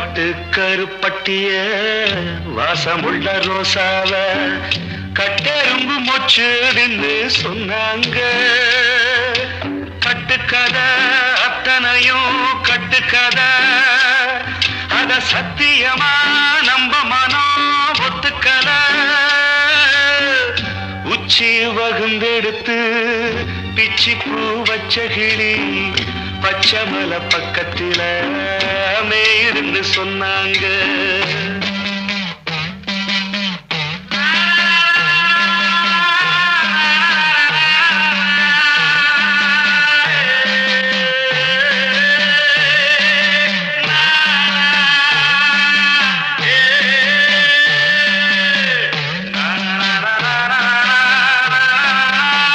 கட்டு கருப்பட்டிய வாசமுள்ள ரோசாவ கட்டெரும்பு மொச்சுதுன்னு சொன்னாங்க. கட்டுக்கதை அத்தனையும் கட்டுக்கதை அத சத்தியமா நம்ப மனம் ஒத்துக்கல. உச்சி வகுந்தெடுத்து பிச்சி பூ வச்ச கிளி பச்சை மலை பக்கத்தில மேயிருந்து சொன்னாங்க.